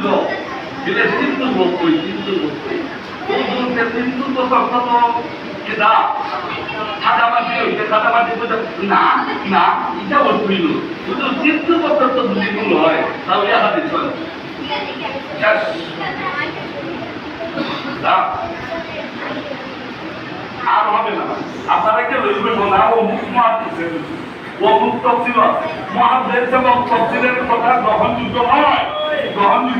মহাবীর্য এটা কিন্তু বলতই কিন্তু বলতই হুজুরকে কিন্তু তো তখন তো এটা সাদাবাজি হইতে সাদাবাজি হইতে, না না, এটা বলছিল কিন্তু পত্র তো যদি ভুল হয়, তাহলে হাতে চলে আর হবে না। আপনারা কে লইবেন না? ও মুখ মারতেছে ও মুখ তফসিল মহাদেশ এবং তফসিলের কথা গ্রহণযোগ্য নয়। গ্রহণযোগ্য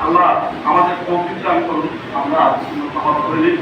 আল্লাহ আমাদের তৌফিক করুন আমরা সমাপ্ত করে দিই